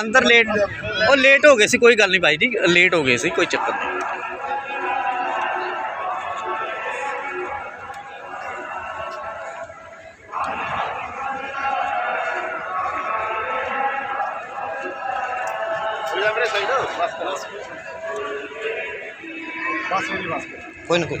ਅੰਦਰ ਲੇਟ ਉਹ ਲੇਟ ਹੋ ਗਏ ਸੀ ਕੋਈ ਗੱਲ ਨਹੀਂ ਭਾਈ ਜੀ ਲੇਟ ਹੋ ਗਏ ਸੀ ਕੋਈ ਚੱਕਰ ਨਹੀਂ ਕੋਈ ਨਾ ਕੋਈ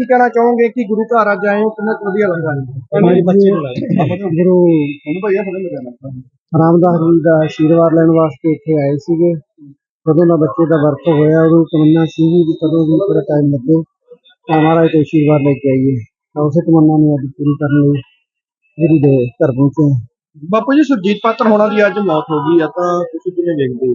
ਕੀ ਕਹਿਣਾ ਚਾਹੋਗੇ ਕਿ ਗੁਰੂ ਘਰ ਅੱਜ ਆਏ ਹੋ? ਕਿੰਨਾ ਕੁ ਵਧੀਆ ਲੱਗਾ ਜੀ? ਬੱਚੇ ਗੁਰੂ ਤੁਹਾਨੂੰ ਭਈਆ ਪਤਾ ਲੱਗਿਆ ਰਾਮਦਾਸ ਜੀ ਦਾ ਆਸ਼ੀਰਵਾਦ ਲੈਣ ਵਾਸਤੇ ਇੱਥੇ ਆਏ ਸੀਗੇ। ਕਦੋਂ ਦਾ ਬੱਚੇ ਦਾ ਵਰਤ ਹੋਇਆ ਉਹਨੂੰ ਤਮੰਨਾ ਸੀ ਵੀ ਕਦੋਂ ਵੀ ਥੋੜਾ ਟਾਈਮ ਲੱਗੇ। ਤਾਂ ਮਹਾਰਾਜ ਤੋਂ ਆਸ਼ੀਰਵਾਦ ਲੈ ਕੇ ਆਈਏ। ਤਾਂ ਉਸੇ ਤਮੰਨਾ ਨੂੰ ਅੱਜ ਪੂਰੀ ਕਰਨ ਲਈ ਗੁਰੂ ਦੇ ਘਰ ਪਹੁੰਚੇ। ਬਾਪੂ ਜੀ ਸੁਰਜੀਤ ਪਾਤਰ ਹੋਣਾ ਦੀ ਅੱਜ ਮੌਤ ਹੋ ਗਈ ਆ ਤਾਂ ਤੁਸੀਂ ਕਿਵੇਂ ਦੇਖਦੇ ਹੋ?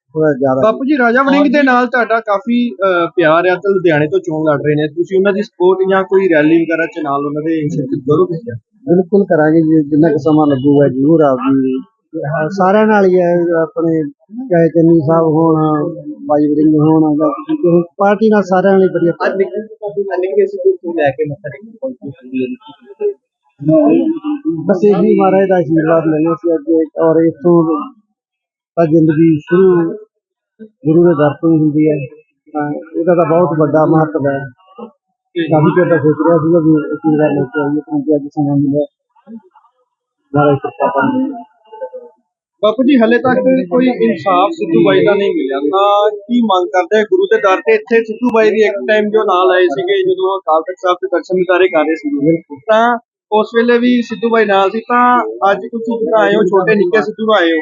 ਥੋੜਾ ਜ਼ਿਆਦਾ ਬਾਪੂ ਜੀ ਰਾਜਾ ਵੜਿੰਗ ਦੇ ਨਾਲ ਤੁਹਾਡਾ ਕਾਫੀ ਅਹ, ਪਿਆਰ ਆ ਤੇ ਲੁਧਿਆਣੇ ਤੋਂ ਚੋਣ ਲੜ ਰਹੇ ਨੇ। ਤੁਸੀਂ ਉਹਨਾਂ ਦੀ ਸਪੋਰਟ ਜਾਂ ਕੋਈ ਰੈਲੀ ਵਗੈਰਾ ਚ ਨਾਲ ਉਹਨਾਂ ਦੇ ਸ਼ਿਰਕਤ ਕਰੋਗੇ? ਬਿਲਕੁਲ ਕਰਾਂਗੇ ਜੀ ਜਿੰਨਾ ਕੁ ਸਮਾਂ ਲੱਗੂਗਾ ਜ਼ਰੂਰ ਆਪਦੀ ਸਾਰਿਆਂ ਨਾਲ ਹੀ ਹੈ ਆਪਣੇ ਚਾਹੇ ਚੰਨੀ ਸਾਹਿਬ ਹੋਣ ਬਾਈ ਵਰਿੰਗ ਹੋਣ ਜਾਂ ਕਿਸੇ ਹੋਰ ਪਾਰਟੀ ਨਾਲ ਸਾਰਿਆਂ ਨਾਲ ਹੀ ਵਧੀਆ। ਅੱਜ ਨਿਕਲ ਤੋਂ ਕਾਫੀ ਮੰਨਿੰਗ ਕਿ ਅਸੀਂ ਕੋਈ ਲੈ ਕੇ ਮੱਥਾ ਟੇਕਣ ਪਹੁੰਚੀ ਬਸ ਇਹੀ ਮਹਾਰਾਜ ਦਾ ਆਸ਼ੀਰਵਾਦ ਲੈਣਾ ਸੀ ਅੱਗੇ ਔਰ ਇੱਥੋਂ ਤਾਂ ਜ਼ਿੰਦਗੀ ਸ਼ੁਰੂ ਗੁਰੂ ਦੇ ਦਰ ਤੋਂ ਹੀ ਹੁੰਦੀ ਹੈ। ਤਾਂ ਇਹਦਾ ਤਾਂ ਬਹੁਤ ਵੱਡਾ ਮਹੱਤਵ ਹੈ। ਕਾਫੀ ਚਿਰ ਦਾ ਸੋਚ ਰਿਹਾ ਸੀਗਾ ਵੀ ਇਹ ਚੀਜ਼ ਦਾ ਲੈ ਕੇ ਆਈਏ ਕਿਉਂਕਿ ਅੱਜ ਸਮਾਂ ਮਿਲਿਆ। ਮਹਾਰਾਜ ਕਿਰਪਾ ਕਰਨ ਬਾਪੂ ਜੀ ਹਲੇ ਤੱਕ ਕੋਈ ਇਨਸਾਫ ਸਿੱਧੂ ਬਾਈ ਦਾ ਨਹੀਂ ਮਿਲਿਆ। ਤਾਂ ਕੀ ਮੰਗ ਕਰਦੇ ਆ ਗੁਰੂ ਦੇ ਦਰ ਤੇ? ਇੱਥੇ ਸਿੱਧੂ ਬਾਈ ਵੀ ਇੱਕ ਟਾਈਮ ਜੋ ਨਾਲ ਆਏ ਸੀਗੇ ਜਦੋਂ ਅਕਾਲ ਤਖਤ ਸਾਹਿਬ ਦੇ ਦਰਸ਼ਨ ਦਿਦਾਰੇ ਕਰ ਰਹੇ ਸੀਗੇ। ਤਾਂ ਉਸ ਵੇਲੇ ਵੀ ਸਿੱਧੂ ਬਾਈ ਨਾਲ ਸੀ। ਤਾਂ ਅੱਜ ਤੁਸੀਂ ਜਿਹੜਾ ਆਏ ਹੋ ਛੋਟੇ ਨਿੱਕੇ ਸਿੱਧੂ ਨੂੰ ਆਏ ਹੋ।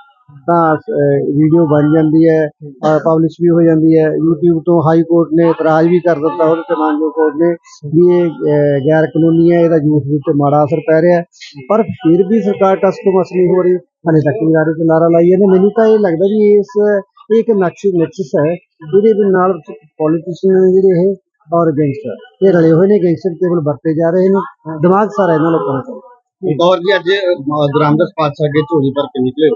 ਤਾਂ ਵੀਡੀਓ ਬਣ ਜਾਂਦੀ ਹੈ ਪਬਲਿਸ਼ ਵੀ ਹੋ ਜਾਂਦੀ ਹੈ। YouTube ਤੋਂ ਹਾਈ ਕੋਰਟ ਨੇ ਇਤਰਾਜ਼ ਵੀ ਕਰ ਦਿੱਤਾ ਉਹਦੇ ਤੇ ਮਾਨਜੋ ਕੋਰਟ ਨੇ, ਵੀ ਇਹ ਗੈਰ ਕਾਨੂੰਨੀ ਹੈ, ਇਹਦਾ ਯੂਥ ਦੇ ਉੱਤੇ ਮਾੜਾ ਅਸਰ ਪੈ ਰਿਹਾ ਪਰ ਫਿਰ ਵੀ ਸਰਕਾਰ ਟਸ ਤੋਂ ਮਸ ਨਹੀਂ ਹੋ ਰਹੀ। ਹਲੇ ਤੱਕ ਵੀ ਨਾਰੇ ਤੇ ਨਾਰਾ ਲਾਈ ਜਾਂਦੇ। ਮੈਨੂੰ ਤਾਂ ਇਹ ਲੱਗਦਾ ਵੀ ਇਸ, ਇਹ ਇੱਕ ਨਕਸ਼, ਨੈਕਸਸ ਹੈ। ਇਹਦੇ ਦੇ ਨਾਲ ਪੋਲੀਟੀਸ਼ੀਅਨ ਜਿਹੜੇ ਇਹ, ਔਰ ਗੈਂਗਸਟਰ ਇਹ ਰਲੇ ਹੋਏ ਨੇ ਗੈਂਗਸਟਰ ਕੇਵਲ ਵਰਤੇ ਜਾ ਰਹੇ ਨੇ। ਦਿਮਾਗ ਸਾਰਾ ਇਹਨਾਂ ਲੋਕਾਂ ਦਾ ਗੌਰ ਜੀ, ਅੱਜ ਗ੍ਰਾਮਦਸ ਪਾਤਸ਼ਾਹ ਅੱਗੇ ਝੋਲੀ ਭਰ ਕੇ ਨਿਕਲੇ ਹੋ।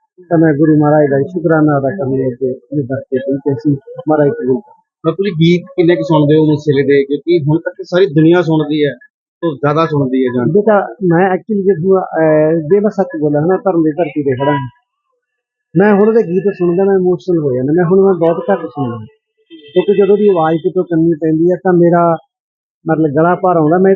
ਤਾਂ ਮੈਂ ਗੁਰੂ ਮਹਾਰਾਜ ਦਾ ਸ਼ੁਕਰਾਨਾ ਅਦਾ ਕਰਨ ਲਈ ਤੇ ਨਿਰਦਸ ਕੇ ਕਿ ਅਸੀਂ ਮਹਾਰਾਜ ਕਰੋ। ਬਾਪੂ ਜੀ ਗੀਤ ਕਿੰਨੇ ਕੁ ਸੁਣਦੇ ਹੋ ਮੁਸਲੇ ਦੇ ਕਿਉਂਕਿ ਹੁਣ ਤੱਕ ਸਾਰੀ ਦੁਨੀਆ ਸੁਣਦੀ ਹੈ ਤੋਂ ਜ਼ਿਆਦਾ ਸੁਣਦੀ ਹੈ ਜਾਨ ਬੇਟਾ ਮੈਂ ਐਕਚੁਅਲੀ ਜਦੋਂ ਸੱਚ ਬੋਲਾਂ ਨਾ ਧਰਮ ਦੀ ਧਰਤੀ ਤੇ ਖੜਾ ਹਾਂ ਮੈਂ ਹੁਣ ਦੇ ਗੀਤ ਸੁਣਦਾ ਮੈਂ ਇਮੋਸ਼ਨਲ ਹੋ ਜਾਂਦਾ ਮੈਂ ਹੁਣ ਮੈਂ ਬਹੁਤ ਘੱਟ ਸੁਣਦਾ ਕਿਉਂਕਿ ਜਦੋਂ ਦੀ ਆਵਾਜ਼ ਕਿਤੋਂ ਕੰਨੀ ਪੈਂਦੀ ਹੈ ਤਾਂ ਮੇਰਾ ਮਤਲਬ ਗਲਾ ਭਰ ਆਉਂਦਾ ਮੈਂ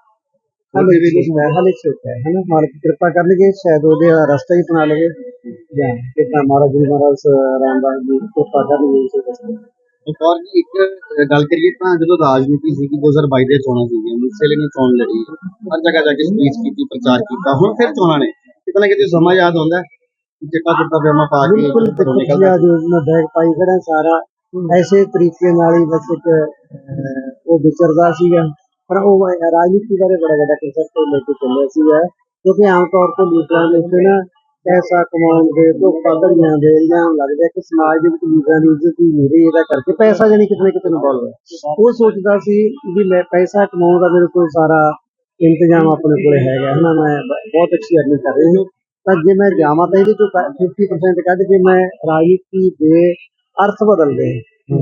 ਹਲੇ ਵੀ ਛੋਟਾ ਹੈ? ਹਲੇ ਛੋਟਾ ਹੈ। ਹਨਾ ਮਾਲਕ ਕਿਰਪਾ ਕਰਨਗੇ ਸ਼ਾਇਦ ਉਹਦੇ ਰਸਤਾ ਹੀ ਬਣਾ ਲਵੇ। ਜਾਂ। ਕਿਤਾ ਮਹਾਰਾਜ ਜੀ ਮਹਾਰਾਜ ਰਾਮਦਾਸ ਜੀ ਕਿਰਪਾ ਕਰਨਗੇ ਇਸੇ ਰਸਤੇ ਇੱਕ ਔਰ ਜੀ ਇੱਕ ਅਹ, ਗੱਲ ਕਰੀਏ ਤਾਂ ਜਦੋਂ ਰਾਜਨੀਤੀ ਸੀਗੀ 2022 ਦੇ ਚੋਣਾਂ ਸੀਗੀਆਂ ਮੁਸਲੇ ਨੇ ਚੋਣ ਲੜੀ ਹਰ ਜਗ੍ਹਾ ਜਾ ਕੇ ਸਪੀਚ ਕੀਤੀ ਪ੍ਰਚਾਰ ਕੀਤਾ ਹੁਣ ਫਿਰ ਚੋਣਾਂ ਨੇ। ਕਿਤੇ ਨਾ ਕਿਤੇ ਸਮਾਂ ਯਾਦ ਆਉਂਦਾ ਚਿੱਟਾ ਕੁੜਤਾ ਪਜਾਮਾ ਪਾ ਕੇ ਬਿਲਕੁਲ ਘਰੋਂ ਦੇਖੋ ਨਿਕਲਦਾ ਜੀ ਅੱਜ ਮੈਂ ਬੈਗ ਪਾਈ ਖੜਾ ਸਾਰਾ ਐਸੇ ਤਰੀਕੇ ਨਾਲ ਹੀ ਬਸ ਇੱਕ ਉਹ ਵਿਚਰਦਾ ਸੀਗਾ। ਪਰ ਉਹ ਰਾਜਨੀਤੀ ਬਾਰੇ ਬੜਾ ਵੱਡਾ ਕਨਸੈਪਟ ਲੈ ਕੇ ਚੱਲਿਆ ਸੀਗਾ। ਕਿਉਂਕਿ ਆਮ ਤੌਰ ਤੇ ਲੀਡਰਾਂ ਦੇ ਉੱਤੇ ਨਾ ਪੈਸਾ ਕਮਾਉਣ ਦੇ ਧੋਖਾ ਧੜੀਆਂ ਦੇ ਇਲਜ਼ਾਮ ਲੱਗਦਾ ਕਿ ਸਮਾਜ ਦੇ ਵਿੱਚ ਲੀਡਰਾਂ ਦੀ ਇੱਜ਼ਤ ਹੀ ਨਹੀਂ ਰਹੀ ਇਹਦਾ ਕਰਕੇ ਪੈਸਾ ਜਾਨੀ ਕਿਤੇ ਨਾ ਕਿਤੇ ਇਨਵੋਲਵ ਹੈ ਉਹ ਸੋਚਦਾ ਸੀ ਵੀ ਮੈਂ ਪੈਸਾ ਕਮਾਉਣ ਦਾ ਮੇਰੇ ਕੋਲ ਸਾਰਾ ਇੰਤਜ਼ਾਮ ਆਪਣੇ ਕੋਲੇ ਹੈਗਾ ਹਨਾ ਮੈਂ ਬਹੁਤ ਅੱਛੀ ਅਰਨਿੰਗ ਕਰ ਰਹੀ ਹਾਂ। ਤਾਂ ਜੇ ਮੈਂ ਜਾਵਾਂ ਤਾਂ ਇਹਦੇ ਚੋਂ ਕ- 50% ਕੱਢ ਕੇ ਮੈਂ ਰਾਜਨੀਤੀ ਦੇ ਅਰਥ ਬਦਲਦੇ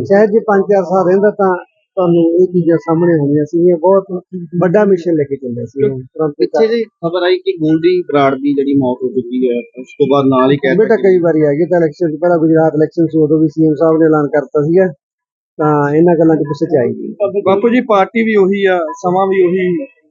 ਸ਼ਾਇਦ ਜੇ 5-4 ਸਾਲ ਰਹਿੰਦਾ ਤਾਂ ਤੁਹਾਨੂੰ ਇਹ ਚੀਜ਼ਾਂ ਸਾਹਮਣੇ ਹੋਣੀਆਂ ਸੀ ਬਹੁਤ ਵੱਡਾ ਮਿਸ਼ਨ ਲੈ ਕੇ ਚੱਲਿਆ ਸੀ ਪਿੱਛੇ ਜੀ ਖਬਰ ਆਈ ਕਿ ਗੋਲਡੀ ਬਰਾੜ ਦੀ ਜਿਹੜੀ ਮੌਤ ਹੋ ਚੁੱਕੀ ਹੈ ਉਸ ਤੋਂ ਬਾਅਦ ਨਾਲ ਹੀ ਕਹਿ ਬੇਟਾ ਕਈ ਵਾਰੀ ਆ ਗਏ ਤਾਂ ਇਲੈਕਸ਼ਨ ਤੋਂ ਪਹਿਲਾਂ ਗੁਜਰਾਤ ਇਲੈਕਸ਼ਨ ਸੀ ਉਦੋਂ ਵੀ ਸੀਐਮ ਸਾਹਿਬ ਨੇ ਐਲਾਨ ਕਰਤਾ ਸੀਗਾ ਤਾਂ ਇਹਨਾਂ ਗੱਲਾਂ 'ਚ ਪਿੱਛੇ ਆਈ। ਗਈ ਬਾਪੂ ਜੀ ਪਾਰਟੀ ਵੀ ਉਹੀ ਆ ਸਮਾਂ ਵੀ ਉਹੀ